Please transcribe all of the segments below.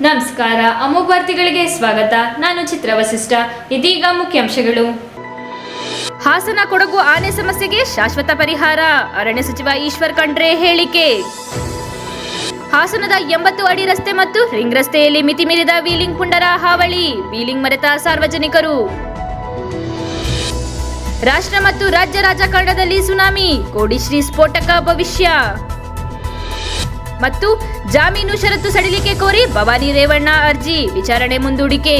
ನಮಸ್ಕಾರ ಅಮೋಘ ವಾರ್ತೆಗಳಿಗೆ ಸ್ವಾಗತ. ನಾನು ಚಿತ್ರ ವಸಿಷ್ಠ. ಇದೀಗ ಮುಖ್ಯಾಂಶಗಳು. ಹಾಸನ ಕೊಡಗು ಆನೆ ಸಮಸ್ಯೆಗೆ ಶಾಶ್ವತ ಪರಿಹಾರ. ಅರಣ್ಯ ಸಚಿವ ಈಶ್ವರ್ ಖಂಡ್ರೆ ಹೇಳಿಕೆ. ಹಾಸನದ ಎಂಬತ್ತು ಅಡಿ ರಸ್ತೆ ಮತ್ತು ರಿಂಗ್ ರಸ್ತೆಯಲ್ಲಿ ಮಿತಿ ಮೀರಿದ ವೀಲಿಂಗ್ ಪುಂಡರ ಹಾವಳಿ. ವೀಲಿಂಗ್ ಮರೆತ ಸಾರ್ವಜನಿಕರು. ರಾಷ್ಟ್ರ ಮತ್ತು ರಾಜ್ಯ ರಾಜಕಾರಣದಲ್ಲಿ ಸುನಾಮಿ. ಕೋಡಿಶ್ರೀ ಸ್ಫೋಟಕ ಭವಿಷ್ಯ. ಮತ್ತು ಜಾಮೀನು ಷರತ್ತು ಸಡಿಲಿಕೆ ಕೋರಿ ಭವಾನಿ ರೇವಣ್ಣ ಅರ್ಜಿ ವಿಚಾರಣೆ ಮುಂದೂಡಿಕೆ.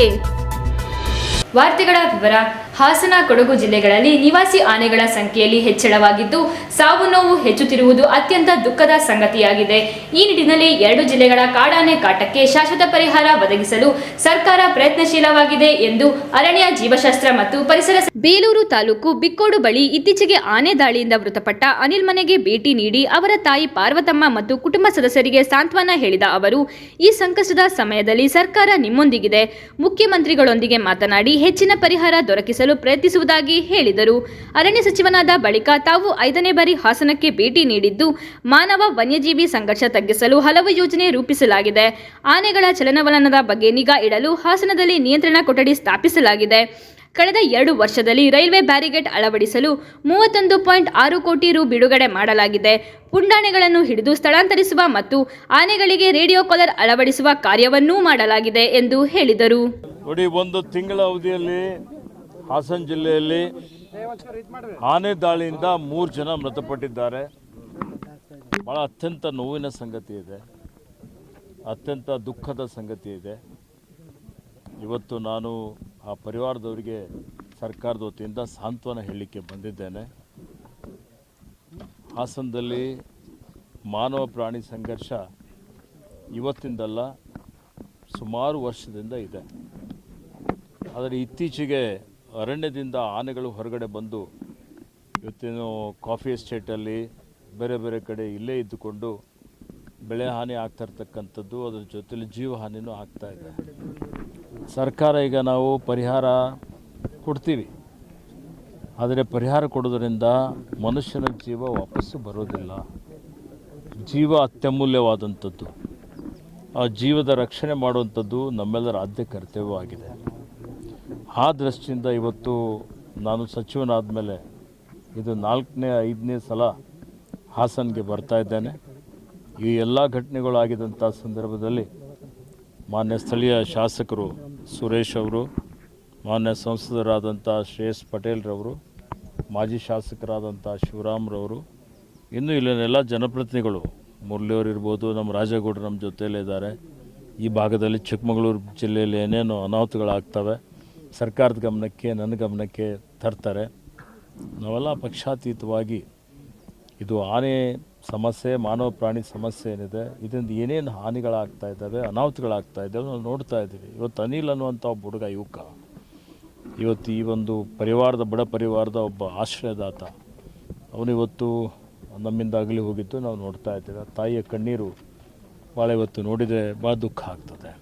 ವಾರ್ತೆಗಳ ವಿವರ ಹಾಸನ ಕೊಡಗು ಜಿಲ್ಲೆಗಳಲ್ಲಿ ನಿವಾಸಿ ಆನೆಗಳ ಸಂಖ್ಯೆಯಲ್ಲಿ ಹೆಚ್ಚಳವಾಗಿದ್ದು, ಸಾವು ನೋವು ಹೆಚ್ಚುತ್ತಿರುವುದು ಅತ್ಯಂತ ದುಃಖದ ಸಂಗತಿಯಾಗಿದೆ. ಈ ನಿಟ್ಟಿನಲ್ಲಿ ಎರಡು ಜಿಲ್ಲೆಗಳ ಕಾಡಾನೆ ಕಾಟಕ್ಕೆ ಶಾಶ್ವತ ಪರಿಹಾರ ಒದಗಿಸಲು ಸರ್ಕಾರ ಪ್ರಯತ್ನಶೀಲವಾಗಿದೆ ಎಂದು ಅರಣ್ಯ ಜೀವಶಾಸ್ತ್ರ ಮತ್ತು ಪರಿಸರ ಬೇಲೂರು ತಾಲೂಕು ಬಿಕ್ಕೋಡು ಬಳಿ ಇತ್ತೀಚೆಗೆ ಆನೆ ದಾಳಿಯಿಂದ ಮೃತಪಟ್ಟ ಅನಿಲ್ ಮನೆಗೆ ಭೇಟಿ ನೀಡಿ ಅವರ ತಾಯಿ ಪಾರ್ವತಮ್ಮ ಮತ್ತು ಕುಟುಂಬ ಸದಸ್ಯರಿಗೆ ಸಾಂತ್ವನ ಹೇಳಿದ ಅವರು, ಈ ಸಂಕಷ್ಟದ ಸಮಯದಲ್ಲಿ ಸರ್ಕಾರ ನಿಮ್ಮೊಂದಿಗಿದೆ. ಮುಖ್ಯಮಂತ್ರಿಗಳೊಂದಿಗೆ ಮಾತನಾಡಿ ಹೆಚ್ಚಿನ ಪರಿಹಾರ ದೊರಕಿಸಲು ಪ್ರಯತ್ನಿಸುವುದಾಗಿ ಹೇಳಿದರು. ಅರಣ್ಯ ಸಚಿವನಾದ ಬಳಿಕ ತಾವು ಐದನೇ ಬಾರಿ ಹಾಸನಕ್ಕೆ ಭೇಟಿ ನೀಡಿದ್ದು, ಮಾನವ ವನ್ಯಜೀವಿ ಸಂಘರ್ಷ ತಗ್ಗಿಸಲು ಹಲವು ಯೋಜನೆ ರೂಪಿಸಲಾಗಿದೆ. ಆನೆಗಳ ಚಲನವಲನದ ಬಗ್ಗೆ ನಿಗಾ ಇಡಲು ಹಾಸನದಲ್ಲಿ ನಿಯಂತ್ರಣ ಕೊಠಡಿ ಸ್ಥಾಪಿಸಲಾಗಿದೆ. ಕಳೆದ ಎರಡು ವರ್ಷದಲ್ಲಿ ರೈಲ್ವೆ ಬ್ಯಾರಿಗೇಟ್ ಅಳವಡಿಸಲು ಮೂವತ್ತೊಂದು ಪಾಯಿಂಟ್ ಆರು ಕೋಟಿ ರು ಬಿಡುಗಡೆ ಮಾಡಲಾಗಿದೆ. ಪುಂಡಾಣೆಗಳನ್ನು ಹಿಡಿದು ಸ್ಥಳಾಂತರಿಸುವ ಮತ್ತು ಆನೆಗಳಿಗೆ ರೇಡಿಯೋ ಕಾಲರ್ ಅಳವಡಿಸುವ ಕಾರ್ಯವನ್ನೂ ಮಾಡಲಾಗಿದೆ ಎಂದು ಹೇಳಿದರು. ಒಂದು ತಿಂಗಳ ಅವಧಿಯಲ್ಲಿ ಹಾಸನ ಜಿಲ್ಲೆಯಲ್ಲಿ ಆನೆ ದಾಳಿಯಿಂದ ಮೂರು ಜನ ಮೃತಪಟ್ಟಿದ್ದಾರೆ. ಭಾಳ ಅತ್ಯಂತ ನೋವಿನ ಸಂಗತಿ ಇದೆ. ಅತ್ಯಂತ ದುಃಖದ ಸಂಗತಿ ಇದೆ. ಇವತ್ತು ನಾನು ಆ ಪರಿವಾರದವರಿಗೆ ಸರ್ಕಾರದ ವತಿಯಿಂದ ಸಾಂತ್ವನ ಹೇಳಲಿಕ್ಕೆ ಬಂದಿದ್ದೇನೆ. ಹಾಸನದಲ್ಲಿ ಮಾನವ ಪ್ರಾಣಿ ಸಂಘರ್ಷ ಇವತ್ತಿಂದಲ್ಲ ಸುಮಾರು ವರ್ಷದಿಂದ ಇದೆ. ಆದರೆ ಇತ್ತೀಚೆಗೆ ಅರಣ್ಯದಿಂದ ಆನೆಗಳು ಹೊರಗಡೆ ಬಂದು ಇವತ್ತೇನು ಕಾಫಿ ಎಸ್ಟೇಟಲ್ಲಿ ಬೇರೆ ಬೇರೆ ಕಡೆ ಇಲ್ಲೇ ಇದ್ದುಕೊಂಡು ಬೆಳೆ ಹಾನಿ ಆಗ್ತಾ ಇರ್ತಕ್ಕಂಥದ್ದು, ಅದ್ರ ಜೊತೆಲಿ ಜೀವ ಹಾನಿನೂ ಆಗ್ತಾ ಇದೆ. ಸರ್ಕಾರ ಈಗ ನಾವು ಪರಿಹಾರ ಕೊಡ್ತೀವಿ. ಆದರೆ ಪರಿಹಾರ ಕೊಡೋದರಿಂದ ಮನುಷ್ಯನ ಜೀವ ವಾಪಸ್ಸು ಬರೋದಿಲ್ಲ. ಜೀವ ಅತ್ಯಮೂಲ್ಯವಾದಂಥದ್ದು. ಆ ಜೀವದ ರಕ್ಷಣೆ ಮಾಡುವಂಥದ್ದು ನಮ್ಮೆಲ್ಲರ ಆದ್ಯ ಕರ್ತವ್ಯವಾಗಿದೆ. ಆ ದೃಷ್ಟಿಯಿಂದ ಇವತ್ತು ನಾನು ಸಚಿವನಾದ ಮೇಲೆ ಇದು ನಾಲ್ಕನೇ, ಐದನೇ ಸಲ ಹಾಸನ್ಗೆ ಬರ್ತಾ ಇದ್ದೇನೆ. ಈ ಎಲ್ಲ ಘಟನೆಗಳಾಗಿದ್ದಂಥ ಸಂದರ್ಭದಲ್ಲಿ ಮಾನ್ಯ ಸ್ಥಳೀಯ ಶಾಸಕರು ಸುರೇಶ್ ಅವರು, ಮಾನ್ಯ ಸಂಸದರಾದಂಥ ಶ್ರೇಯಸ್ ಪಟೇಲ್ರವರು ಮಾಜಿ ಶಾಸಕರಾದಂಥ ಶಿವರಾಮ್ರವರು ಇನ್ನು ಇಲ್ಲಿನೆಲ್ಲ ಜನಪ್ರತಿನಿಧಿಗಳು ಮುರಳಿಯವರು ಇರ್ಬೋದು, ನಮ್ಮ ರಾಜಗೌಡರು ನಮ್ಮ ಜೊತೆಯಲ್ಲೇ ಇದ್ದಾರೆ. ಈ ಭಾಗದಲ್ಲಿ ಚಿಕ್ಕಮಗಳೂರು ಜಿಲ್ಲೆಯಲ್ಲಿ ಏನೇನು ಅನಾಹುತಗಳಾಗ್ತವೆ. ಸರ್ಕಾರದ ಗಮನಕ್ಕೆ, ನನ್ನ ಗಮನಕ್ಕೆ ತರ್ತಾರೆ. ನಾವೆಲ್ಲ ಪಕ್ಷಾತೀತವಾಗಿ ಇದು ಆನೆ ಸಮಸ್ಯೆ, ಮಾನವ ಪ್ರಾಣಿ ಸಮಸ್ಯೆ ಏನಿದೆ, ಇದರಿಂದ ಏನೇನು ಹಾನಿಗಳಾಗ್ತಾ ಇದ್ದಾವೆ, ಅನಾಹುತಗಳಾಗ್ತಾ ಇದ್ದಾವೆ ನಾವು ನೋಡ್ತಾ ಇದ್ದೀವಿ. ಇವತ್ತು ಅನಿಲ್ ಅನ್ನುವಂಥ ಒಬ್ಬ ಹುಡುಗ, ಯುವಕ. ಇವತ್ತು ಈ ಒಂದು ಪರಿವಾರದ, ಬಡ ಪರಿವಾರದ ಒಬ್ಬ ಆಶ್ರಯದಾತ. ಅವನಿವತ್ತು ನಮ್ಮಿಂದ ಅಗಲಿ ಹೋಗಿದ್ದು ನಾವು ನೋಡ್ತಾ ಇದ್ದೇವೆ. ತಾಯಿಯ ಕಣ್ಣೀರು ಭಾಳ ಇವತ್ತು ನೋಡಿದರೆ ಭಾಳ ದುಃಖ ಆಗ್ತದೆ.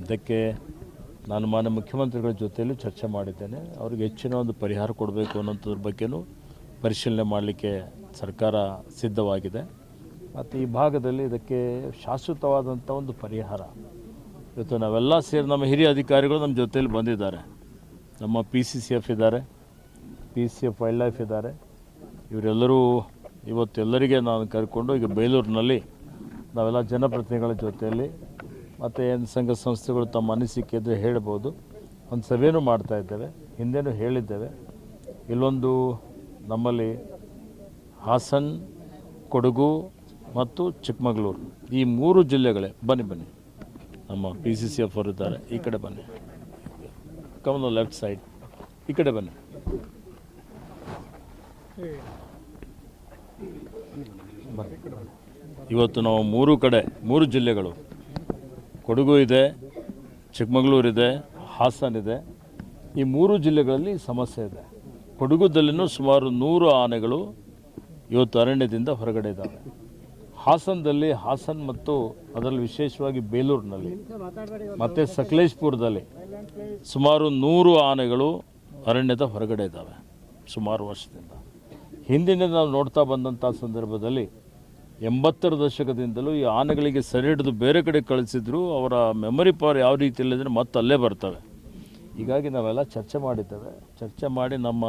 ಇದಕ್ಕೆ ನಾನು ಮಾನ್ಯ ಮುಖ್ಯಮಂತ್ರಿಗಳ ಜೊತೆಯಲ್ಲೂ ಚರ್ಚೆ ಮಾಡಿದ್ದೇನೆ. ಅವ್ರಿಗೆ ಹೆಚ್ಚಿನ ಒಂದು ಪರಿಹಾರ ಕೊಡಬೇಕು ಅನ್ನೋಂಥದ್ರ ಬಗ್ಗೆನೂ ಪರಿಶೀಲನೆ ಮಾಡಲಿಕ್ಕೆ ಸರ್ಕಾರ ಸಿದ್ಧವಾಗಿದೆ. ಮತ್ತು ಈ ಭಾಗದಲ್ಲಿ ಇದಕ್ಕೆ ಶಾಶ್ವತವಾದಂಥ ಒಂದು ಪರಿಹಾರ. ಇವತ್ತು ನಾವೆಲ್ಲ ಸೇರಿ ನಮ್ಮ ಹಿರಿಯ ಅಧಿಕಾರಿಗಳು ನಮ್ಮ ಜೊತೆಯಲ್ಲಿ ಬಂದಿದ್ದಾರೆ. ನಮ್ಮ ಪಿ ಸಿ ಸಿ ಎಫ್ ಇದ್ದಾರೆ P C F wild life ಇದ್ದಾರೆ. ಇವರೆಲ್ಲರೂ ಇವತ್ತೆಲ್ಲರಿಗೆ ನಾನು ಕರ್ಕೊಂಡು ಈಗ ಬೇಲೂರಿನಲ್ಲಿ ನಾವೆಲ್ಲ ಜನಪ್ರತಿನಿಧಿಗಳ ಜೊತೆಯಲ್ಲಿ ಮತ್ತು ಏನು ಸಂಘ ಸಂಸ್ಥೆಗಳು ತಮ್ಮ ಅನಿಸಿಕೆ ಇದ್ದರೆ ಹೇಳ್ಬೋದು. ಒಂದು ಸಭೆಯೂ ಮಾಡ್ತಾ ಇದ್ದೇವೆ, ಹಿಂದೆನೂ ಹೇಳಿದ್ದೇವೆ. ಇಲ್ಲೊಂದು ನಮ್ಮಲ್ಲಿ ಹಾಸನ್, ಕೊಡಗು ಮತ್ತು ಚಿಕ್ಕಮಗಳೂರು, ಈ ಮೂರು ಜಿಲ್ಲೆಗಳೇ. ಬನ್ನಿ ಬನ್ನಿ. ನಮ್ಮ ಪಿ ಸಿ ಸಿ ಎಫ್ ಅವರು ಇದ್ದಾರೆ. ಈ ಕಡೆ ಬನ್ನಿ. ಕಮನ್ ಲೆಫ್ಟ್ ಸೈಡ್ ಈ ಕಡೆ ಬನ್ನಿ. ಇವತ್ತು ನಾವು ಮೂರು ಕಡೆ, ಮೂರು ಜಿಲ್ಲೆಗಳು. ಕೊಡಗು ಇದೆ ಚಿಕ್ಕಮಗಳೂರಿದೆ ಹಾಸನ ಇದೆ. ಈ ಮೂರು ಜಿಲ್ಲೆಗಳಲ್ಲಿ ಸಮಸ್ಯೆ ಇದೆ. ಕೊಡಗುದಲ್ಲಿನೂ ಸುಮಾರು ನೂರು ಆನೆಗಳು ಇವತ್ತು ಅರಣ್ಯದಿಂದ ಹೊರಗಡೆ ಇದ್ದಾವೆ. ಹಾಸನದಲ್ಲಿ, ಹಾಸನ್ ಮತ್ತು ಅದರಲ್ಲಿ ವಿಶೇಷವಾಗಿ ಬೇಲೂರಿನಲ್ಲಿ, ಮತ್ತು ಸಕಲೇಶ್ಪುರದಲ್ಲಿ ಸುಮಾರು ನೂರು ಆನೆಗಳು ಅರಣ್ಯದ ಹೊರಗಡೆ ಇದ್ದಾವೆ ಸುಮಾರು ವರ್ಷದಿಂದ. ಹಿಂದಿನ ನಾವು ನೋಡ್ತಾ ಬಂದಂಥ ಸಂದರ್ಭದಲ್ಲಿ ಎಂಬತ್ತರ ದಶಕದಿಂದಲೂ ಈ ಆನೆಗಳಿಗೆ ಸೆರೆ ಹಿಡಿದು ಬೇರೆ ಕಡೆ ಕಳಿಸಿದ್ರು, ಅವರ ಮೆಮೊರಿ ಪವರ್ ಯಾವ ರೀತಿ ಅಂದರೆ ಮತ್ತೆ ಅಲ್ಲೇ ಬರ್ತವೆ. ಹೀಗಾಗಿ ನಾವೆಲ್ಲ ಚರ್ಚೆ ಮಾಡಿದ್ದೇವೆ. ಚರ್ಚೆ ಮಾಡಿ ನಮ್ಮ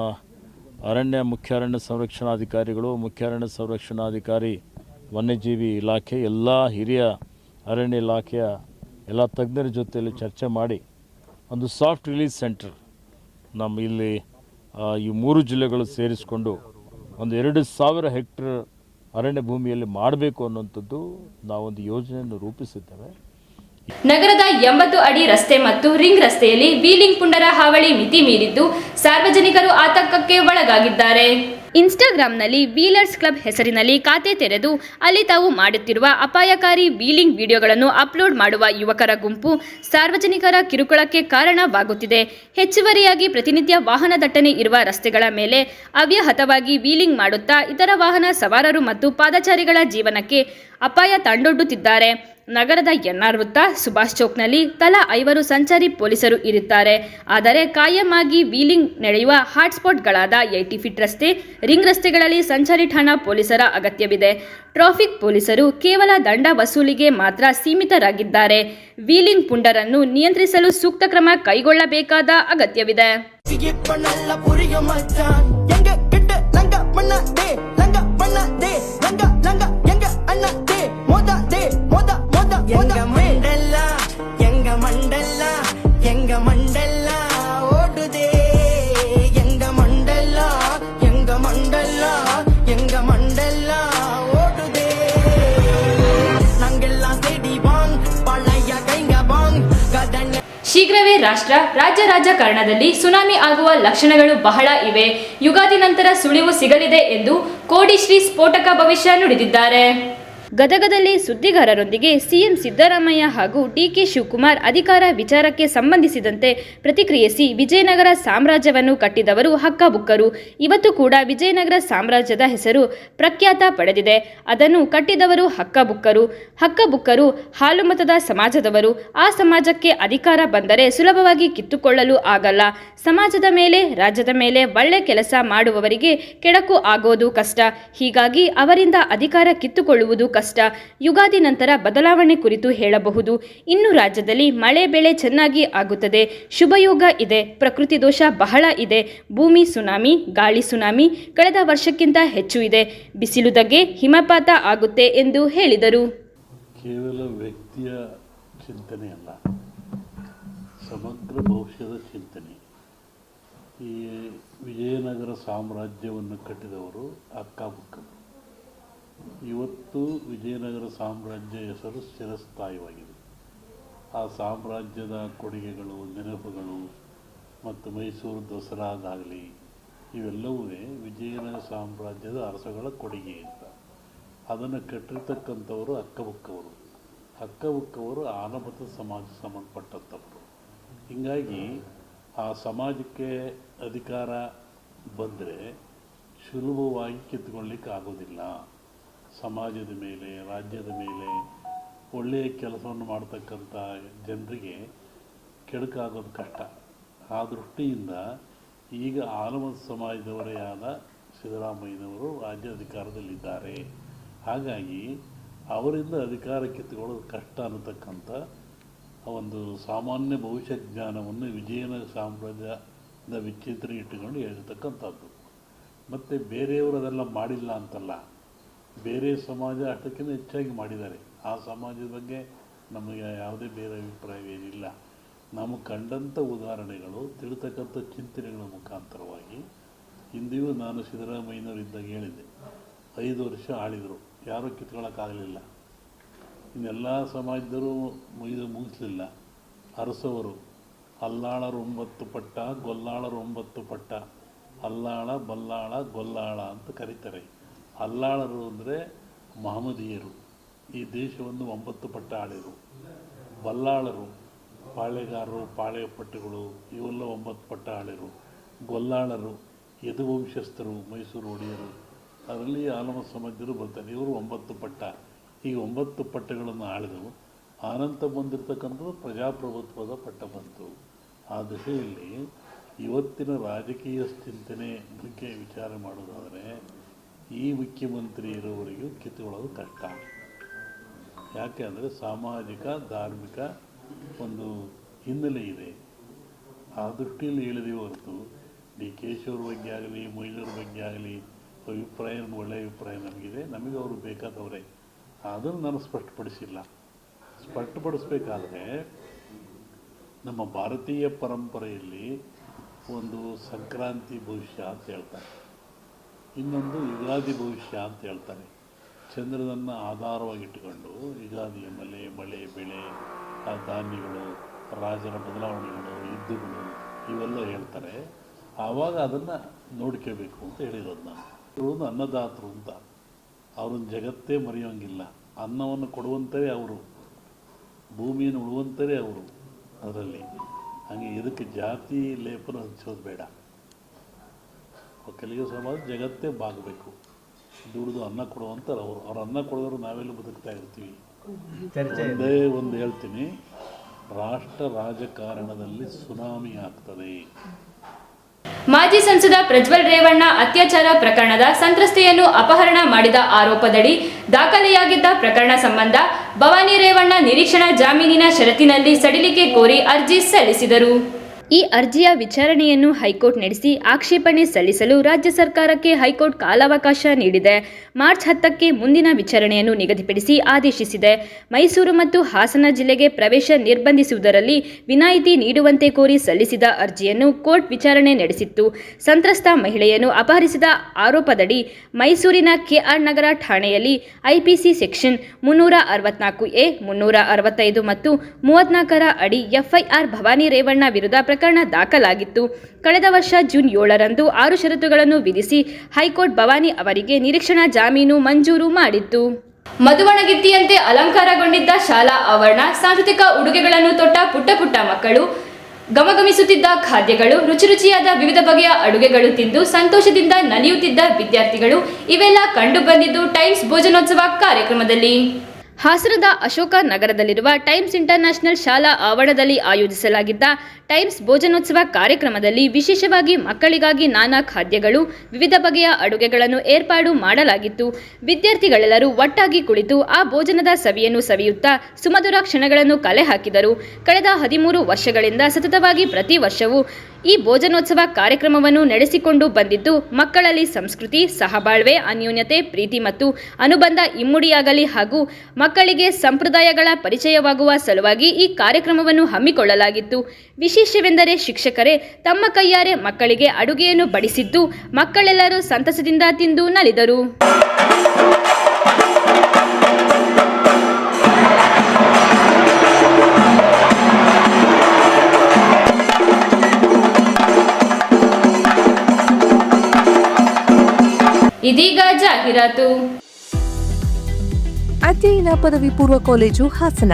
ಅರಣ್ಯ ಮುಖ್ಯ ಅರಣ್ಯ ಸಂರಕ್ಷಣಾಧಿಕಾರಿಗಳು ಮುಖ್ಯ ಅರಣ್ಯ ಸಂರಕ್ಷಣಾಧಿಕಾರಿ, ವನ್ಯಜೀವಿ ಇಲಾಖೆ, ಎಲ್ಲ ಹಿರಿಯ ಅರಣ್ಯ ಇಲಾಖೆಯ ಎಲ್ಲ ತಜ್ಞರ ಜೊತೆಯಲ್ಲಿ ಚರ್ಚೆ ಮಾಡಿ ಒಂದು ಸಾಫ್ಟ್ ರಿಲೀಸ್ ಸೆಂಟರ್ ನಮ್ಮ ಇಲ್ಲಿ ಈ ಮೂರು ಜಿಲ್ಲೆಗಳು ಸೇರಿಸಿಕೊಂಡು ಒಂದು ಎರಡು ಸಾವಿರ ಹೆಕ್ಟರ್ ಅರಣ್ಯ ಭೂಮಿಯಲ್ಲಿ ಮಾಡಬೇಕು ಅನ್ನುವಂಥದ್ದು ನಾವೊಂದು ಯೋಜನೆಯನ್ನು ರೂಪಿಸಿದ್ದೇವೆ. ನಗರದ ಎಂಬತ್ತು ಅಡಿ ರಸ್ತೆ ಮತ್ತು ರಿಂಗ್ ರಸ್ತೆಯಲ್ಲಿ ವೀಲಿಂಗ್ ಪುಂಡರ ಹಾವಳಿ ಮಿತಿ ಮೀರಿದ್ದು ಸಾರ್ವಜನಿಕರು ಆತಂಕಕ್ಕೆ ಒಳಗಾಗಿದ್ದಾರೆ. ಇನ್ಸ್ಟಾಗ್ರಾಂನಲ್ಲಿ ವೀಲರ್ಸ್ ಕ್ಲಬ್ ಹೆಸರಿನಲ್ಲಿ ಖಾತೆ ತೆರೆದು ಅಲ್ಲಿ ತಾವು ಮಾಡುತ್ತಿರುವ ಅಪಾಯಕಾರಿ ವೀಲಿಂಗ್ ವಿಡಿಯೋಗಳನ್ನು ಅಪ್ಲೋಡ್ ಮಾಡುವ ಯುವಕರ ಗುಂಪು ಸಾರ್ವಜನಿಕರ ಕಿರುಕುಳಕ್ಕೆ ಕಾರಣವಾಗುತ್ತಿದೆ. ಹೆಚ್ಚುವರಿಯಾಗಿ ಪ್ರತಿನಿತ್ಯ ವಾಹನ ದಟ್ಟಣೆ ಇರುವ ರಸ್ತೆಗಳ ಮೇಲೆ ಅವ್ಯಾಹತವಾಗಿ ವೀಲಿಂಗ್ ಮಾಡುತ್ತಾ ಇತರ ವಾಹನ ಸವಾರರು ಮತ್ತು ಪಾದಚಾರಿಗಳ ಜೀವನಕ್ಕೆ ಅಪಾಯ ತಂಡೊಡ್ಡುತ್ತಿದ್ದಾರೆ. ನಗರದ ಎನ್ಆರ್ ವೃತ್ತ ಸುಭಾಷ್ ಚೌಕ್ನಲ್ಲಿ ತಲಾ ಐವರು ಸಂಚಾರಿ ಪೊಲೀಸರು ಇರುತ್ತಾರೆ. ಆದರೆ ಕಾಯಂ ವೀಲಿಂಗ್ ನಡೆಯುವ ಹಾಟ್ಸ್ಪಾಟ್ಗಳಾದ ಎಟಿ ಫಿಟ್ ರಸ್ತೆ, ರಿಂಗ್ ರಸ್ತೆಗಳಲ್ಲಿ ಸಂಚಾರಿ ಠಾಣಾ ಪೊಲೀಸರ ಅಗತ್ಯವಿದೆ. ಟ್ರಾಫಿಕ್ ಪೊಲೀಸರು ಕೇವಲ ದಂಡ ವಸೂಲಿಗೆ ಮಾತ್ರ ಸೀಮಿತರಾಗಿದ್ದಾರೆ. ವೀಲಿಂಗ್ ಪುಂಡರನ್ನು ನಿಯಂತ್ರಿಸಲು ಸೂಕ್ತ ಕ್ರಮ ಕೈಗೊಳ್ಳಬೇಕಾದ ಅಗತ್ಯವಿದೆ. எங்க மண்டல்லா எங்க மண்டல்லா எங்க மண்டல்லா ஓடுதே எங்க மண்டல்லா எங்க மண்டல்லா எங்க மண்டல்லா ஓடுதே நாங்கெல்லாம் செடி வாங் பழைய கைங்க வாங் கதன் ಶೀಘ್ರವೇ ರಾಷ್ಟ್ರ ರಾಜ್ಯ ರಾಜಕಾರಣದಲ್ಲಿ ಸುನಾಮಿ ಆಗುವ ಲಕ್ಷಣಗಳು ಬಹಳ ಇವೆ ಯುಗಾದಿ ನಂತರ ಸುಳಿವು ಸಿಗಲಿದೆ ಎಂದು ಕೋಡಿಶ್ರೀ ಸ್ಫೋಟಕ ಭವಿಷ್ಯ ನುಡಿದಿದ್ದಾರೆ ಗದಗದಲ್ಲಿ ಸುದ್ದಿಗಾರರೊಂದಿಗೆ ಸಿಎಂ ಸಿದ್ದರಾಮಯ್ಯ ಹಾಗೂ ಡಿಕೆ ಶಿವಕುಮಾರ್ ಅಧಿಕಾರ ವಿಚಾರಕ್ಕೆ ಸಂಬಂಧಿಸಿದಂತೆ ಪ್ರತಿಕ್ರಿಯಿಸಿ ವಿಜಯನಗರ ಸಾಮ್ರಾಜ್ಯವನ್ನು ಕಟ್ಟಿದವರು ಹಕ್ಕಬುಕ್ಕರು. ಇವತ್ತು ಕೂಡ ವಿಜಯನಗರ ಸಾಮ್ರಾಜ್ಯದ ಹೆಸರು ಪ್ರಖ್ಯಾತ ಪಡೆದಿದೆ. ಅದನ್ನು ಕಟ್ಟಿದವರು ಹಕ್ಕಬುಕ್ಕರು. ಹಕ್ಕಬುಕ್ಕರು ಹಾಲುಮತದ ಸಮಾಜದವರು. ಆ ಸಮಾಜಕ್ಕೆ ಅಧಿಕಾರ ಬಂದರೆ ಸುಲಭವಾಗಿ ಕಿತ್ತುಕೊಳ್ಳಲು ಆಗಲ್ಲ. ಸಮಾಜದ ಮೇಲೆ, ರಾಜ್ಯದ ಮೇಲೆ ಒಳ್ಳೆ ಕೆಲಸ ಮಾಡುವವರಿಗೆ ಕೆಡಕು ಆಗೋದು ಕಷ್ಟ. ಹೀಗಾಗಿ ಅವರಿಂದ ಅಧಿಕಾರ ಕಿತ್ತುಕೊಳ್ಳುವುದು ಕಷ್ಟ. ಯುಗಾದಿ ನಂತರ ಬದಲಾವಣೆ ಕುರಿತು ಹೇಳಬಹುದು. ಇನ್ನು ರಾಜ್ಯದಲ್ಲಿ ಮಳೆ ಬೆಳೆ ಚೆನ್ನಾಗಿ ಆಗುತ್ತದೆ. ಶುಭಯೋಗ ಇದೆ, ಪ್ರಕೃತಿ ದೋಷ ಬಹಳ ಇದೆ. ಭೂಮಿ ಸುನಾಮಿ, ಗಾಳಿ ಸುನಾಮಿ, ಕಳೆದ ವರ್ಷಕ್ಕಿಂತ ಹೆಚ್ಚು ಇದೆ. ಬಿಸಿಲು ಧಗೆ ಹಿಮಪಾತ ಆಗುತ್ತೆ ಎಂದು ಹೇಳಿದರು. ಕೇವಲ ವ್ಯಕ್ತಿಯ ಚಿಂತನೆ ಅಲ್ಲ, ಸಮಗ್ರ ಭವಿಷ್ಯದ ಚಿಂತನೆ. ಈ ವಿಜಯನಗರ ಸಾಮ್ರಾಜ್ಯವನ್ನು ಕಟ್ಟಿದವರು ಅಕ್ಕಬುಕ್ಕರು ಇವತ್ತು ವಿಜಯನಗರ ಸಾಮ್ರಾಜ್ಯ ಹೆಸರು ಶಿರಸ್ಥಾಯಿವಾಗಿದೆ ಆ ಸಾಮ್ರಾಜ್ಯದ ಕೊಡುಗೆಗಳು, ನೆನಪುಗಳು ಮತ್ತು ಮೈಸೂರು ದಸರಾದಾಗಲಿ ಇವೆಲ್ಲವೂ ವಿಜಯನಗರ ಸಾಮ್ರಾಜ್ಯದ ಅರಸಗಳ ಕೊಡುಗೆ ಅಂತ. ಅದನ್ನು ಕಟ್ಟಿರ್ತಕ್ಕಂಥವರು ಅಕ್ಕಬುಕ್ಕವರು ಅಕ್ಕಬುಕ್ಕವರು ಆನಮತ ಸಮಾಜ ಸಂಬಂಧಪಟ್ಟಂಥವರು. ಹೀಗಾಗಿ ಆ ಸಮಾಜಕ್ಕೆ ಅಧಿಕಾರ ಬಂದರೆ ಸುಲಭವಾಗಿ ಕಿತ್ಕೊಳ್ಳಿಕ್ಕೆ ಆಗೋದಿಲ್ಲ ಸಮಾಜದ ಮೇಲೆ, ರಾಜ್ಯದ ಮೇಲೆ ಒಳ್ಳೆಯ ಕೆಲಸವನ್ನು ಮಾಡ್ತಕ್ಕಂಥ ಜನರಿಗೆ ಕೆಡುಕಾಗೋದು ಕಷ್ಟ. ಆ ದೃಷ್ಟಿಯಿಂದ ಈಗ ಆಲಮದ ಸಮಾಜದವರೇ ಆದ ಸಿದ್ದರಾಮಯ್ಯನವರು ರಾಜ್ಯ ಅಧಿಕಾರದಲ್ಲಿದ್ದಾರೆ ಹಾಗಾಗಿ ಅವರಿಂದ ಅಧಿಕಾರ ಕಿತ್ತುಕೊಳ್ಳೋದು ಕಷ್ಟ ಅನ್ನತಕ್ಕಂಥ ಒಂದು ಸಾಮಾನ್ಯ ಭವಿಷ್ಯ ಜ್ಞಾನವನ್ನು ವಿಜಯನ ಸಾಮ್ರಾಜ್ಯದ ವಿಚಿತ್ರ ಇಟ್ಟುಕೊಂಡು ಹೇಳ್ತಕ್ಕಂಥದ್ದು. ಮತ್ತು ಬೇರೆಯವರು ಅದೆಲ್ಲ ಮಾಡಿಲ್ಲ ಅಂತಲ್ಲ? ಬೇರೆ ಸಮಾಜ ಅಷ್ಟಕ್ಕಿಂತ ಹೆಚ್ಚಾಗಿ ಮಾಡಿದ್ದಾರೆ. ಆ ಸಮಾಜದ ಬಗ್ಗೆ ನಮಗೆ ಯಾವುದೇ ಬೇರೆ ಅಭಿಪ್ರಾಯವೇನಿಲ್ಲ. ನಮಗೆ ಕಂಡಂಥ ಉದಾಹರಣೆಗಳು, ತಿಳಿತಕ್ಕಂಥ ಚಿಂತನೆಗಳ ಮುಖಾಂತರವಾಗಿ ಇಂದಿಗೂ ನಾನು ಸಿದ್ದರಾಮಯ್ಯನವರಿದ್ದಾಗ ಹೇಳಿದ್ದೆ. ಐದು ವರ್ಷ ಆಳಿದರು. ಯಾರೂ ಕಿತ್ಕೊಳ್ಳೋಕ್ಕಾಗಲಿಲ್ಲ ಇನ್ನೆಲ್ಲ ಸಮಾಜದವರು ಮುಗಿದು ಮುಗಿಸಲಿಲ್ಲ. ಅರಸವರು, ಅಲ್ಲಾಳರು ಒಂಬತ್ತು ಪಟ್ಟ, ಗೊಲ್ಲಾಳರು ಒಂಬತ್ತು ಪಟ್ಟ, ಅಲ್ಲಾಳ, ಬಲ್ಲಾಳ, ಗೊಲ್ಲಾಳ ಅಂತ ಕರೀತಾರೆ. ಅಲ್ಲಾಳರು ಅಂದರೆ ಮಹಮದೀಯರು. ಈ ದೇಶವನ್ನು ಒಂಬತ್ತು ಪಟ್ಟ ಆಳಿದರು ಬಲ್ಲಾಳರು ಪಾಳೆಗಾರರು ಪಾಳೆ ಪಟ್ಟುಗಳು ಇವೆಲ್ಲ ಒಂಬತ್ತು ಪಟ್ಟ ಆಳಿರು ಗೊಲ್ಲಾಳರು, ಯದುವಂಶಸ್ಥರು, ಮೈಸೂರು ಒಡೆಯರು. ಅದರಲ್ಲಿ ಆಲಮ ಸಮಾಜರು ಬರ್ತಾರೆ. ಇವರು ಒಂಬತ್ತು ಪಟ್ಟ. ಈ ಒಂಬತ್ತು ಪಟ್ಟಗಳನ್ನು ಆಳಿದವು. ಆನಂತ ಬಂದಿರತಕ್ಕಂಥದ್ದು ಪ್ರಜಾಪ್ರಭುತ್ವದ ಪಟ್ಟ ಬಂತು. ಆ ದಿಸೆಯಲ್ಲಿ ಇವತ್ತಿನ ರಾಜಕೀಯ ಚಿಂತನೆ ಬಗ್ಗೆ ವಿಚಾರ ಮಾಡೋದಾದರೆ ಈ ಮುಖ್ಯಮಂತ್ರಿ ಇರೋವರೆಗೂ ಕಿತ್ತುಕೊಳ್ಳೋದು ಕಷ್ಟ. ಯಾಕೆ ಅಂದರೆ ಸಾಮಾಜಿಕ, ಧಾರ್ಮಿಕ ಒಂದು ಹಿನ್ನೆಲೆ ಇದೆ. ಆ ದೃಷ್ಟಿಯಲ್ಲಿ ಹೇಳಿದೆ ಹೊರತು ಡಿ ಕೆ ಬಗ್ಗೆ ಆಗಲಿ ಮೊಯ್ಲೂರ ಬಗ್ಗೆ ಆಗಲಿ ಅಭಿಪ್ರಾಯ ಒಳ್ಳೆಯ ಅಭಿಪ್ರಾಯ ನಮಗಿದೆ. ನಮಗೆ ಅವರು ಬೇಕಾದವರೇ. ಅದನ್ನು ನಾನು ಸ್ಪಷ್ಟಪಡಿಸಿಲ್ಲ. ಸ್ಪಷ್ಟಪಡಿಸ್ಬೇಕಾದ್ರೆ ನಮ್ಮ ಭಾರತೀಯ ಪರಂಪರೆಯಲ್ಲಿ ಒಂದು ಸಂಕ್ರಾಂತಿ ಭವಿಷ್ಯ ಅಂತ ಹೇಳ್ತಾರೆ. ಇನ್ನೊಂದು ಯುಗಾದಿ ಭವಿಷ್ಯ ಅಂತ ಹೇಳ್ತಾರೆ. ಚಂದ್ರನನ್ನು ಆಧಾರವಾಗಿಟ್ಟುಕೊಂಡು ಯುಗಾದಿಯ ಮಳೆ ಮಳೆ, ಬೆಳೆ ಧಾನ್ಯಗಳು, ರಾಜರ ಬದಲಾವಣೆಗಳು, ಯುದ್ಧಗಳು ಇವೆಲ್ಲ ಹೇಳ್ತಾರೆ. ಆವಾಗ ಅದನ್ನು ನೋಡ್ಕೋಬೇಕು ಅಂತ ಹೇಳಿರೋದು ನಾನು. ಇವರು ಅನ್ನದಾತರು ಅಂತ. ಅವ್ರನ್ನ ಜಗತ್ತೇ ಮರೆಯೋಂಗಿಲ್ಲ. ಅನ್ನವನ್ನು ಕೊಡುವಂಥವೇ ಅವರು. ಭೂಮಿಯನ್ನು ಉಳುವಂಥವೇ ಅವರು ಅದರಲ್ಲಿ. ಹಾಗೆ ಇದಕ್ಕೆ ಜಾತಿ ಲೇಪನ ಹಂಚೋದು ಬೇಡ. ಒಕ್ಕಲಿಗ ಸಮಾಜ ಜಗತ್ತೇ ಬಾಗಬೇಕು. ದುಡಿದು ಅನ್ನ ಕೊಡುವಂತಾರೆ ಅವರು. ಅವ್ರು ಅನ್ನ ಕೊಡೋರು ನಾವೆಲ್ಲ ಬದುಕ್ತಾ ಇರ್ತೀವಿ. ಒಂದೇ ಒಂದು ಹೇಳ್ತೀನಿ. ರಾಷ್ಟ್ರ ರಾಜಕಾರಣದಲ್ಲಿ ಸುನಾಮಿ ಆಗ್ತದೆ. ಮಾಜಿ ಸಂಸದ ಪ್ರಜ್ವಲ್ ರೇವಣ್ಣ ಅತ್ಯಾಚಾರ ಪ್ರಕರಣದ ಸಂತ್ರಸ್ತೆಯನ್ನು ಅಪಹರಣ ಮಾಡಿದ ಆರೋಪದಡಿ ದಾಖಲೆಯಾಗಿದ್ದ ಪ್ರಕರಣ ಸಂಬಂಧ ಭವಾನಿ ರೇವಣ್ಣ ನಿರೀಕ್ಷಣಾ ಜಾಮೀನಿನ ಷರತ್ತಿನಲ್ಲಿ ಸಡಿಲಿಕೆ ಕೋರಿ ಅರ್ಜಿ ಸಲ್ಲಿಸಿದರು. ಈ ಅರ್ಜಿಯ ವಿಚಾರಣೆಯನ್ನು ಹೈಕೋರ್ಟ್ ನಡೆಸಿ ಆಕ್ಷೇಪಣೆ ಸಲ್ಲಿಸಲು ರಾಜ್ಯ ಸರ್ಕಾರಕ್ಕೆ ಹೈಕೋರ್ಟ್ ಕಾಲಾವಕಾಶ ನೀಡಿದೆ. ಮಾರ್ಚ್ ಹತ್ತಕ್ಕೆ ಮುಂದಿನ ವಿಚಾರಣೆಯನ್ನು ನಿಗದಿಪಡಿಸಿ ಆದೇಶಿಸಿದೆ. ಮೈಸೂರು ಮತ್ತು ಹಾಸನ ಜಿಲ್ಲೆಗೆ ಪ್ರವೇಶ ನಿರ್ಬಂಧಿಸುವುದರಲ್ಲಿ ವಿನಾಯಿತಿ ನೀಡುವಂತೆ ಕೋರಿ ಸಲ್ಲಿಸಿದ ಅರ್ಜಿಯನ್ನು ಕೋರ್ಟ್ ವಿಚಾರಣೆ ನಡೆಸಿತ್ತು. ಸಂತ್ರಸ್ತ ಮಹಿಳೆಯನ್ನು ಅಪಹರಿಸಿದ ಆರೋಪದಡಿ ಮೈಸೂರಿನ ಕೆಆರ್ ನಗರ ಠಾಣೆಯಲ್ಲಿ ಐಪಿಸಿ ಸೆಕ್ಷನ್ ಮುನ್ನೂರ ಅರವತ್ನಾಲ್ಕು ಎ, ಮುನ್ನೂರ ಅರವತ್ತೈದು ಮತ್ತು ಮೂವತ್ನಾಲ್ಕರ ಅಡಿ ಎಫ್ಐಆರ್ ಭವಾನಿ ರೇವಣ್ಣ ವಿರುದ್ಧ ಪ್ರಕರಣ ದಾಖಲಾಗಿತ್ತು. ಕಳೆದ ವರ್ಷ ಜೂನ್ ಏಳರಂದು ಆರು ಷರತ್ತುಗಳನ್ನು ವಿಧಿಸಿ ಹೈಕೋರ್ಟ್ ಭವಾನಿ ಅವರಿಗೆ ನಿರೀಕ್ಷಣಾ ಜಾಮೀನು ಮಂಜೂರು ಮಾಡಿತ್ತು. ಮದುವಣಗಿತ್ತಿಯಂತೆ ಅಲಂಕಾರಗೊಂಡಿದ್ದ ಶಾಲಾ ಆವರಣ, ಸಾಂಸ್ಕೃತಿಕ ಉಡುಗೆಗಳನ್ನು ತೊಟ್ಟ ಪುಟ್ಟ ಪುಟ್ಟ ಮಕ್ಕಳು ಗಮಗಮಿಸುತ್ತಿದ್ದ ಖಾದ್ಯಗಳು, ರುಚಿ ರುಚಿಯಾದ ವಿವಿಧ ಬಗೆಯ ಅಡುಗೆಗಳು ತಿಂದು ಸಂತೋಷದಿಂದ ನಲಿಯುತ್ತಿದ್ದ ವಿದ್ಯಾರ್ಥಿಗಳು, ಇವೆಲ್ಲ ಕಂಡು ಬಂದಿದ್ದು ಟೈಮ್ಸ್ ಭೋಜನೋತ್ಸವ ಕಾರ್ಯಕ್ರಮದಲ್ಲಿ. ಹಾಸನದ ಅಶೋಕ ನಗರದಲ್ಲಿರುವ ಟೈಮ್ಸ್ ಇಂಟರ್ನ್ಯಾಷನಲ್ ಶಾಲಾ ಆವರಣದಲ್ಲಿ ಆಯೋಜಿಸಲಾಗಿದ್ದ ಟೈಮ್ಸ್ ಭೋಜನೋತ್ಸವ ಕಾರ್ಯಕ್ರಮದಲ್ಲಿ ವಿಶೇಷವಾಗಿ ಮಕ್ಕಳಿಗಾಗಿ ನಾನಾ ಖಾದ್ಯಗಳು, ವಿವಿಧ ಬಗೆಯ ಅಡುಗೆಗಳನ್ನು ಏರ್ಪಾಡು ಮಾಡಲಾಗಿತ್ತು. ವಿದ್ಯಾರ್ಥಿಗಳೆಲ್ಲರೂ ಒಟ್ಟಾಗಿ ಕುಳಿತು ಆ ಭೋಜನದ ಸವಿಯನ್ನು ಸವಿಯುತ್ತಾ ಸುಮಧುರ ಕ್ಷಣಗಳನ್ನು ಕಲೆ ಹಾಕಿದರು. ಕಳೆದ ಹದಿಮೂರು ವರ್ಷಗಳಿಂದ ಸತತವಾಗಿ ಪ್ರತಿ ವರ್ಷವೂ ಈ ಭೋಜನೋತ್ಸವ ಕಾರ್ಯಕ್ರಮವನ್ನು ನಡೆಸಿಕೊಂಡು ಬಂದಿದ್ದು, ಮಕ್ಕಳಲ್ಲಿ ಸಂಸ್ಕೃತಿ, ಸಹಬಾಳ್ವೆ, ಅನ್ಯೋನ್ಯತೆ, ಪ್ರೀತಿ ಮತ್ತು ಅನುಬಂಧ ಇಮ್ಮುಡಿಯಾಗಲಿ ಹಾಗೂ ಮಕ್ಕಳಿಗೆ ಸಂಪ್ರದಾಯಗಳ ಪರಿಚಯವಾಗುವ ಸಲುವಾಗಿ ಈ ಕಾರ್ಯಕ್ರಮವನ್ನು ಹಮ್ಮಿಕೊಳ್ಳಲಾಗಿತ್ತು. ವಿಶೇಷವೆಂದರೆ ಶಿಕ್ಷಕರೇ, ತಮ್ಮ ಕೈಯಾರೆ ಮಕ್ಕಳಿಗೆ ಅಡುಗೆಯನ್ನು ಬಡಿಸಿದ್ದು ಮಕ್ಕಳೆಲ್ಲರೂ ಸಂತಸದಿಂದ ತಿಂದು ನಲಿದರು. ಇದೀಗ ಜಾಹೀರಾತು. ಅಧ್ಯಯನ ಪದವಿ ಪೂರ್ವ ಕಾಲೇಜು ಹಾಸನ.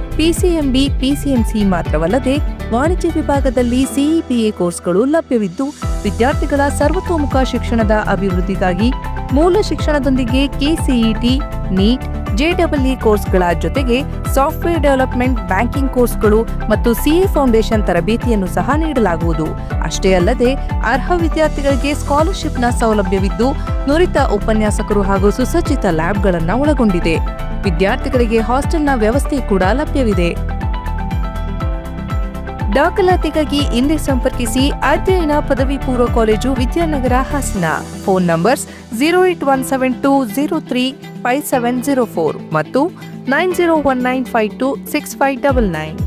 ಪಿಸಿಎಂಬಿ, ಪಿಸಿಎಂಸಿ ಮಾತ್ರವಲ್ಲದೆ ವಾಣಿಜ್ಯ ವಿಭಾಗದಲ್ಲಿ ಸಿಇಪಿಎ ಕೋರ್ಸ್ಗಳು ಲಭ್ಯವಿದ್ದು, ವಿದ್ಯಾರ್ಥಿಗಳ ಸರ್ವತೋಮುಖ ಶಿಕ್ಷಣದ ಅಭಿವೃದ್ಧಿಗಾಗಿ ಮೂಲ ಶಿಕ್ಷಣದೊಂದಿಗೆ ಕೆಸಿಇಟಿ, ನೀಟ್ ಜೆಡಬ್ಲ್ಇ ಕೋರ್ಸ್ಗಳ ಜೊತೆಗೆ ಸಾಫ್ಟ್ವೇರ್ ಡೆವಲಪ್ಮೆಂಟ್ ಬ್ಯಾಂಕಿಂಗ್ ಕೋರ್ಸ್ಗಳು ಮತ್ತು ಸಿಎ ಫೌಂಡೇಶನ್ ತರಬೇತಿಯನ್ನು ಸಹ ನೀಡಲಾಗುವುದು. ಅಷ್ಟೇ ಅಲ್ಲದೆ ಅರ್ಹ ವಿದ್ಯಾರ್ಥಿಗಳಿಗೆ ಸ್ಕಾಲರ್ಶಿಪ್ನ ಸೌಲಭ್ಯವಿದ್ದು, ನುರಿತ ಉಪನ್ಯಾಸಕರು ಹಾಗೂ ಸುಸಜ್ಜಿತ ಲ್ಯಾಬ್ಗಳನ್ನು ಒಳಗೊಂಡಿದೆ. ವಿದ್ಯಾರ್ಥಿಗಳಿಗೆ ಹಾಸ್ಟೆಲ್ನ ವ್ಯವಸ್ಥೆ ಕೂಡ ಲಭ್ಯವಿದೆ. ದಾಖಲಾತಿಗಾಗಿ ಹಿಂದೆ ಸಂಪರ್ಕಿಸಿ ಅಧ್ಯಯನ ಪದವಿ ಪೂರ್ವ college Vidyanagara Hassan. Phone numbers zero eight one seven two zero three five seven zero four ಮತ್ತು nine zero one nine five two six five double nine.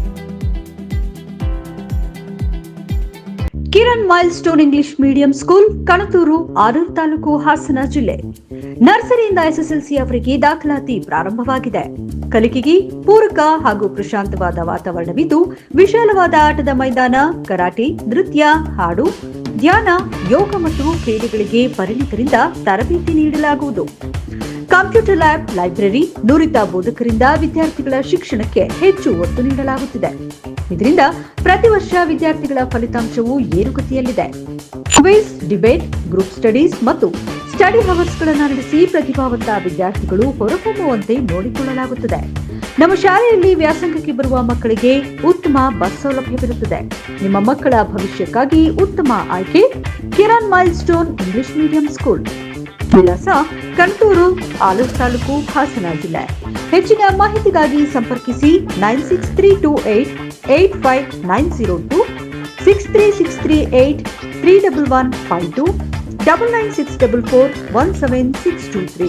Kiran milestone English medium school, Kanaturu, Aruru taluk, Hassan ಜಿಲ್ಲೆ. ನರ್ಸರಿಯಿಂದ SSLC ಅವರಿಗೆ ದಾಖಲಾತಿ ಪ್ರಾರಂಭವಾಗಿದೆ. ಕಲಿಕೆಗೆ ಪೂರಕ ಹಾಗೂ ಪ್ರಶಾಂತವಾದ ವಾತಾವರಣವಿದ್ದು, ವಿಶಾಲವಾದ ಆಟದ ಮೈದಾನ, ಕರಾಟೆ, ನೃತ್ಯ, ಹಾಡು, ಧ್ಯಾನ, ಯೋಗ ಮತ್ತು ಕ್ರೀಡೆಗಳಿಗೆ ಪರಿಣಿತರಿಂದ ತರಬೇತಿ ನೀಡಲಾಗುವುದು. ಕಂಪ್ಯೂಟರ್ ಲ್ಯಾಬ್, ಲೈಬ್ರರಿ, ನುರಿತ ಬೋಧಕರಿಂದ ವಿದ್ಯಾರ್ಥಿಗಳ ಶಿಕ್ಷಣಕ್ಕೆ ಹೆಚ್ಚು ಒತ್ತು ನೀಡಲಾಗುತ್ತಿದೆ. ಇದರಿಂದ ಪ್ರತಿ ವರ್ಷ ವಿದ್ಯಾರ್ಥಿಗಳ ಫಲಿತಾಂಶವು ಏರುಗತಿಯಲ್ಲಿದೆ. ಕ್ವಿಜ್, ಡಿಬೇಟ್, ಗ್ರೂಪ್ ಸ್ಟಡೀಸ್ ಮತ್ತು ಸ್ಟಡಿ ಹವರ್ಸ್ಗಳನ್ನು ನಡೆಸಿ ಪ್ರತಿಭಾವಂತ ವಿದ್ಯಾರ್ಥಿಗಳು ಹೊರಹೊಮ್ಮುವಂತೆ ನೋಡಿಕೊಳ್ಳಲಾಗುತ್ತದೆ. ನಮ್ಮ ಶಾಲೆಯಲ್ಲಿ ವ್ಯಾಸಂಗಕ್ಕೆ ಬರುವ ಮಕ್ಕಳಿಗೆ ಉತ್ತಮ ಬಸ್ ಸೌಲಭ್ಯವಿರುತ್ತದೆ ನಿಮ್ಮ ಮಕ್ಕಳ ಭವಿಷ್ಯಕ್ಕಾಗಿ ಉತ್ತಮ ಆಯ್ಕೆ, Kiran milestone English medium school. ವಿಳಾಸ ಕಂಟೂರು ಆಲೂರ್ ತಾಲೂಕು, ಹಾಸನ ಜಿಲ್ಲೆ. ಹೆಚ್ಚಿನ ಮಾಹಿತಿಗಾಗಿ ಸಂಪರ್ಕಿಸಿ nine six three two eight eight five nine zero two six three six three eight three double one five two double nine six double four one seven six two three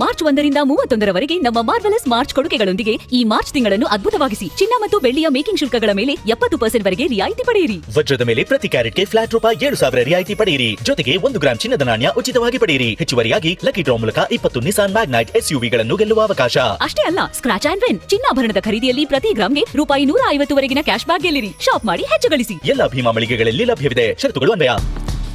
March ಒಂದರಿಂದ ಮೂವತ್ತೊಂದರವರೆಗೆ ನಮ್ಮ marvellous March ಕೊಡುಗೆಗಳೊಂದಿಗೆ ಈ March ತಿಂಗಳನ್ನು ಅದ್ಭುತವಾಗಿಸಿ. ಚಿನ್ನ ಮತ್ತು ಬೆಳ್ಳಿಯ making ಶುಲ್ಕಗಳ ಮೇಲೆ ಎಪ್ಪತ್ತು ಪರ್ಸೆಂಟ್ ವರೆಗೆ ರಿಯಾಯಿತಿ ಪಡೆಯಿರಿ. ವಜ್ರದ ಮೇಲೆ ಪ್ರತಿ ಕ್ಯಾರೆಟ್ಗೆ ಫ್ಲಾಟ್ ರೂಪಾಯಿ ಏಳು ಸಾವಿರ ರಿಯಾಯಿತಿ ಪಡೆಯಿರಿ. ಜೊತೆಗೆ ಒಂದು ಗ್ರಾಂ ಚಿನ್ನದ ನಾಣ್ಯ ಉಚಿತವಾಗಿ ಪಡೆಯಿರಿ. ಹೆಚ್ಚುವರಿಯಾಗಿ ಲಕ್ಕಿ ಡ್ರಾ ಮೂಲಕ ಇಪ್ಪತ್ತು ನಿಸಾನ್ ಮ್ಯಾಗ್ನೈಟ್ ಎಸ್ಯುವಿಗಳನ್ನು ಗೆಲ್ಲುವ ಅವಕಾಶ. ಅಷ್ಟೇ ಅಲ್ಲ ಸ್ಕ್ರಾಚ್ ಅಂಡ್ ವಿನ್ ಚಿನ್ನಾಭರಣದ ಖರೀದಿಯಲ್ಲಿ ಪ್ರತಿ ಗ್ರಾಮ್ಗೆ ರೂಪಾಯಿ ನೂರ ಐವತ್ತುವರೆಗಿನ ಕ್ಯಾಶ್ ಬ್ಯಾಕ್ ಗೆಲ್ಲಿರಿ. ಶಾಪ್ ಮಾಡಿ ಹೆಚ್ಚು ಗಳಿಸಿ ಎಲ್ಲ ಭೀಮಾ ಮಳಿಗೆಗಳಲ್ಲಿ ಲಭ್ಯವಿದೆ. ಷರತ್ತುಗಳು ಅನ್ವಯ.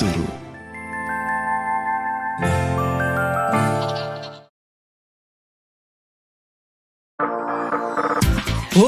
ಮತ್ತು ಮೈಸೂರು ಓ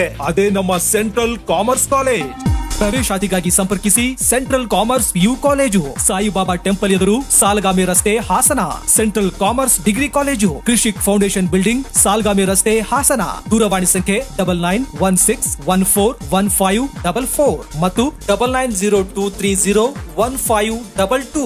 ಅದೇ ನಮ್ಮ ಸೆಂಟ್ರಲ್ ಕಾಮರ್ಸ್ ಕಾಲೇಜ್. ಪ್ರವೇಶಾತಿಗಾಗಿ ಸಂಪರ್ಕಿಸಿ central commerce U college. Saibaba temple ಎದುರು ಸಾಲ್ಗಾಮಿ ರಸ್ತೆ Hassan. Central commerce degree college. Krishik foundation building Salgami ರಸ್ತೆ ಹಾಸನ. ದೂರವಾಣಿ ಸಂಖ್ಯೆ double nine one six one four one five double four ಮತ್ತು double nine zero two three zero one five double two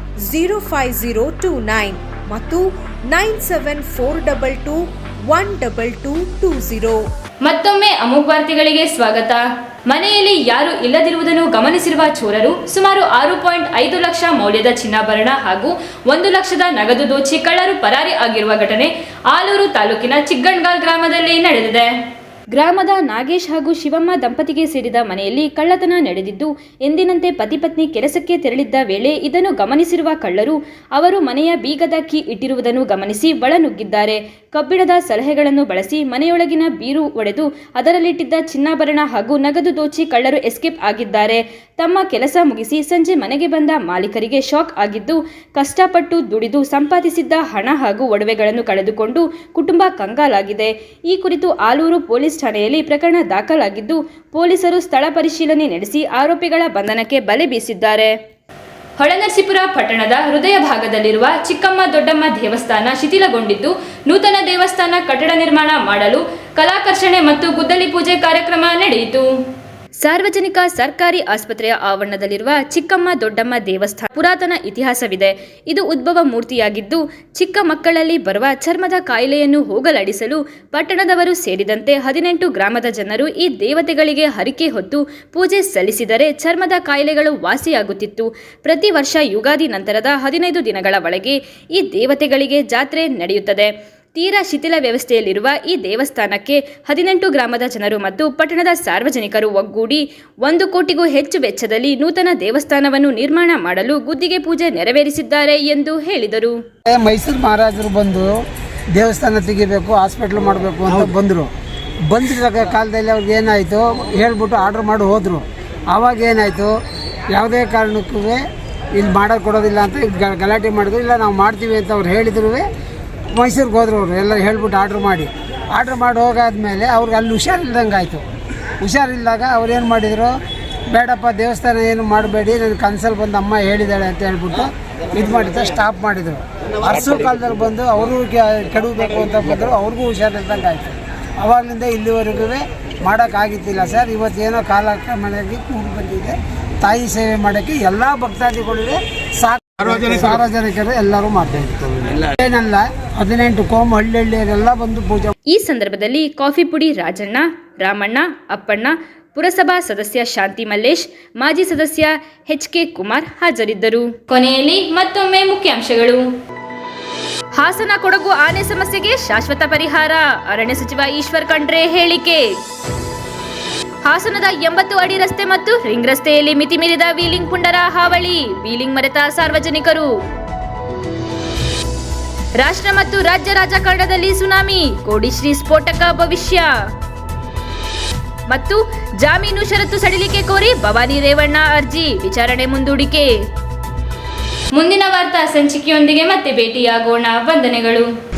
zero five zero two nine ಮತ್ತು nine seven four double two one double two two zero ಮತ್ತೊಮ್ಮೆ ಅಮೋಘ್ ವಾರ್ತೆಗಳಿಗೆ ಸ್ವಾಗತ. ಮನೆಯಲ್ಲಿ ಯಾರು ಇಲ್ಲದಿರುವುದನ್ನು ಗಮನಿಸಿರುವ ಚೋರರು ಸುಮಾರು ಆರು point ಐದು ಲಕ್ಷ ಮೌಲ್ಯದ ಚಿನ್ನಾಭರಣ ಹಾಗೂ ಒಂದು ಲಕ್ಷದ ನಗದು ದೋಚಿ ಕಳ್ಳರು ಪರಾರಿ ಆಗಿರುವ ಘಟನೆ ಆಲೂರು ತಾಲೂಕಿನ ಚಿಕ್ಕಣ್ಗಾಲ್ ಗ್ರಾಮದಲ್ಲಿ ನಡೆದಿದೆ. ಗ್ರಾಮದ ನಾಗೇಶ್ ಹಾಗೂ ಶಿವಮ್ಮ ದಂಪತಿಗೆ ಸೇರಿದ ಮನೆಯಲ್ಲಿ ಕಳ್ಳತನ ನಡೆದಿದ್ದು, ಎಂದಿನಂತೆ ಪತಿ ಪತ್ನಿ ಕೆಲಸಕ್ಕೆ ತೆರಳಿದ್ದ ವೇಳೆ ಇದನ್ನು ಗಮನಿಸಿರುವ ಕಳ್ಳರು, ಅವರು ಮನೆಯ ಬೀಗದ ಕೀ ಇಟ್ಟಿರುವುದನ್ನು ಗಮನಿಸಿ ಒಳನುಗ್ಗಿದ್ದಾರೆ. ಕಬ್ಬಿಣದ ಸಲಹೆಗಳನ್ನು ಬಳಸಿ ಮನೆಯೊಳಗಿನ ಬೀರು ಒಡೆದು ಅದರಲ್ಲಿಟ್ಟಿದ್ದ ಚಿನ್ನಾಭರಣ ಹಾಗೂ ನಗದು ದೋಚಿ ಕಳ್ಳರು ಎಸ್ಕೇಪ್ ಆಗಿದ್ದಾರೆ. ತಮ್ಮ ಕೆಲಸ ಮುಗಿಸಿ ಸಂಜೆ ಮನೆಗೆ ಬಂದ ಮಾಲೀಕರಿಗೆ ಶಾಕ್ ಆಗಿದ್ದು, ಕಷ್ಟಪಟ್ಟು ದುಡಿದು ಸಂಪಾದಿಸಿದ್ದ ಹಣ ಹಾಗೂ ಒಡವೆಗಳನ್ನು ಕಳೆದುಕೊಂಡು ಕುಟುಂಬ ಕಂಗಾಲಾಗಿದೆ. ಈ ಕುರಿತು ಆಲೂರು ಪೊಲೀಸ್ ಠಾಣೆಯಲ್ಲಿ ಪ್ರಕರಣ ದಾಖಲಾಗಿದ್ದು, ಪೊಲೀಸರು ಸ್ಥಳ ಪರಿಶೀಲನೆ ನಡೆಸಿ ಆರೋಪಿಗಳ ಬಂಧನಕ್ಕೆ ಬಲೆ ಬೀಸಿದ್ದಾರೆ. ಹೊಳೆನರಸೀಪುರ ಪಟ್ಟಣದ ಹೃದಯ ಭಾಗದಲ್ಲಿರುವ ಚಿಕ್ಕಮ್ಮ ದೊಡ್ಡಮ್ಮ ದೇವಸ್ಥಾನ ಶಿಥಿಲಗೊಂಡಿದ್ದು, ನೂತನ ದೇವಸ್ಥಾನ ಕಟ್ಟಡ ನಿರ್ಮಾಣ ಮಾಡಲು ಕಲಾಕರ್ಷಣೆ ಮತ್ತು ಗುದ್ದಲಿ ಪೂಜೆ ಕಾರ್ಯಕ್ರಮ ನಡೆಯಿತು. ಸಾರ್ವಜನಿಕ ಸರ್ಕಾರಿ ಆಸ್ಪತ್ರೆಯ ಆವರಣದಲ್ಲಿರುವ ಚಿಕ್ಕಮ್ಮ ದೊಡ್ಡಮ್ಮ ದೇವಸ್ಥಾನ ಪುರಾತನ ಇತಿಹಾಸವಿದೆ. ಇದು ಉದ್ಭವ ಮೂರ್ತಿಯಾಗಿದ್ದು, ಚಿಕ್ಕ ಮಕ್ಕಳಲ್ಲಿ ಬರುವ ಚರ್ಮದ ಕಾಯಿಲೆಯನ್ನು ಹೋಗಲಾಡಿಸಲು ಪಟ್ಟಣದವರು ಸೇರಿದಂತೆ ಹದಿನೆಂಟು ಗ್ರಾಮದ ಜನರು ಈ ದೇವತೆಗಳಿಗೆ ಹರಿಕೆ ಹೊತ್ತು ಪೂಜೆ ಸಲ್ಲಿಸಿದರೆ ಚರ್ಮದ ಕಾಯಿಲೆಗಳು ವಾಸಿಯಾಗುತ್ತಿತ್ತು. ಪ್ರತಿ ವರ್ಷ ಯುಗಾದಿ ನಂತರದ ಹದಿನೈದು ದಿನಗಳ ಒಳಗೆ ಈ ದೇವತೆಗಳಿಗೆ ಜಾತ್ರೆ ನಡೆಯುತ್ತದೆ. ತೀರಾ ಶಿಥಿಲ ವ್ಯವಸ್ಥೆಯಲ್ಲಿರುವ ಈ ದೇವಸ್ಥಾನಕ್ಕೆ ಹದಿನೆಂಟು ಗ್ರಾಮದ ಜನರು ಮತ್ತು ಪಟ್ಟಣದ ಸಾರ್ವಜನಿಕರು ಒಗ್ಗೂಡಿ ಒಂದು ಕೋಟಿಗೂ ಹೆಚ್ಚು ವೆಚ್ಚದಲ್ಲಿ ನೂತನ ದೇವಸ್ಥಾನವನ್ನು ನಿರ್ಮಾಣ ಮಾಡಲು ಗುದ್ದಿಗೆ ಪೂಜೆ ನೆರವೇರಿಸಿದ್ದಾರೆ ಎಂದು ಹೇಳಿದರು. ಮೈಸೂರು ಮಹಾರಾಜರು ಬಂದು ದೇವಸ್ಥಾನ ತೆಗಿಬೇಕು ಹಾಸ್ಪಿಟ್ಲ್ ಮಾಡಬೇಕು ಅಂತ ಬಂದರು. ಬಂದಿರೋ ಕಾಲದಲ್ಲಿ ಅವ್ರಿಗೆ ಏನಾಯಿತು ಹೇಳ್ಬಿಟ್ಟು ಆರ್ಡ್ರ್ ಮಾಡಿ ಹೋದರು. ಆವಾಗ ಏನಾಯಿತು ಯಾವುದೇ ಕಾರಣಕ್ಕೂ ಇಲ್ಲಿ ಮಾಡೋಕ್ಕೆ ಕೊಡೋದಿಲ್ಲ ಅಂತ ಇದ್ ಗ- ಗಲಾಟೆ ಮಾಡಿದ್ರು ಇಲ್ಲ ನಾವು ಮಾಡ್ತೀವಿ ಅಂತ ಅವ್ರು ಹೇಳಿದ್ರು. ಮೈಸೂರಿಗೆ ಹೋದ್ರು ಅವರು ಎಲ್ಲ ಹೇಳ್ಬಿಟ್ಟು ಆರ್ಡ್ರ್ ಮಾಡಿ. ಆರ್ಡ್ರ್ ಮಾಡಿ ಹೋಗಾದ್ಮೇಲೆ ಅವ್ರಿಗೆ ಅಲ್ಲಿ ಹುಷಾರಿಲ್ದಂಗೆ ಆಯಿತು. ಹುಷಾರಿಲ್ದಾಗ ಅವ್ರು ಏನು ಮಾಡಿದರು ಬೇಡಪ್ಪ ದೇವಸ್ಥಾನ ಏನು ಮಾಡಬೇಡಿ ನನ್ನ ಕನ್ಸಲ್ಲಿ ಬಂದು ಅಮ್ಮ ಹೇಳಿದ್ದಾಳೆ ಅಂತ ಹೇಳ್ಬಿಟ್ಟು ಇದು ಮಾಡಿದ ಸ್ಟಾಪ್ ಮಾಡಿದರು. ಅರ್ಸು ಕಾಲದಲ್ಲಿ ಬಂದು ಅವರು ಕೆಡಬೇಕು ಅಂತ ಬಂದರು ಅವ್ರಿಗೂ ಹುಷಾರಿಲ್ದಂಗೆ ಆಯಿತು. ಅವಾಗಲಿಂದ ಇಲ್ಲಿವರೆಗೂ ಮಾಡೋಕ್ಕಾಗಿತ್ತಿಲ್ಲ ಸರ್. ಇವತ್ತೇನೋ ಕಾಲಕ್ರಮವಾಗಿ ಕೂಡಿ ಬಂದಿದೆ. ತಾಯಿ ಸೇವೆ ಮಾಡೋಕ್ಕೆ ಎಲ್ಲ ಭಕ್ತಾದಿಗಳಿಗೆ ಸಾಕು ಸಾರ್ವಜನಿಕರು. ಎಲ್ಲರೂ ಮಾಡ್ತಾ ಏನಲ್ಲ ಹದಿನೆಂಟು ಕೋಮ್ ಹಳ್ಳಿ ಹಳ್ಳಿಯರೆಲ್ಲ ಬಂದು ಪೂಜೆ ಈ ಸಂದರ್ಭದಲ್ಲಿ ಕಾಫಿ ಪುಡಿ ರಾಜಣ್ಣ, ರಾಮಣ್ಣ, ಅಪ್ಪಣ್ಣ, ಪುರಸಭಾ ಸದಸ್ಯ ಶಾಂತಿ ಮಲ್ಲೇಶ್, ಮಾಜಿ ಸದಸ್ಯ ಎಚ್ ಕೆ ಕುಮಾರ್ ಹಾಜರಿದ್ದರು. ಕೊನೆಯಲ್ಲಿ ಮತ್ತೊಮ್ಮೆ ಮುಖ್ಯಾಂಶಗಳು. ಹಾಸನ ಕೊಡಗು ಆನೆ ಸಮಸ್ಯೆಗೆ ಶಾಶ್ವತ ಪರಿಹಾರ, ಅರಣ್ಯ ಸಚಿವ ಈಶ್ವರ್ ಖಂಡ್ರೆ ಹೇಳಿಕೆ. ಹಾಸನದ ಎಂಬತ್ತು ಅಡಿ ರಸ್ತೆ ಮತ್ತು ರಿಂಗ್ ರಸ್ತೆಯಲ್ಲಿ ಮಿತಿ ಮೀರಿದ ವೀಲಿಂಗ್ ಪುಂಡರ ಹಾವಳಿ, ವೀಲಿಂಗ್ ಮರೆತ ಸಾರ್ವಜನಿಕರು. ರಾಷ್ಟ್ರ ಮತ್ತು ರಾಜ್ಯ ರಾಜಕಾರಣದಲ್ಲಿ ಸುನಾಮಿ ಕೋಡಿಶ್ರೀ ಸ್ಫೋಟಕ ಭವಿಷ್ಯ. ಮತ್ತು ಜಾಮೀನು ಷರತ್ತು ಸಡಿಲಿಕೆ ಕೋರಿ ಭವಾನಿ ರೇವಣ್ಣ ಅರ್ಜಿ, ವಿಚಾರಣೆ ಮುಂದೂಡಿಕೆ. ಮುಂದಿನ ವಾರ್ತಾ ಸಂಚಿಕೆಯೊಂದಿಗೆ ಮತ್ತೆ ಭೇಟಿಯಾಗೋಣ. ವಂದನೆಗಳು.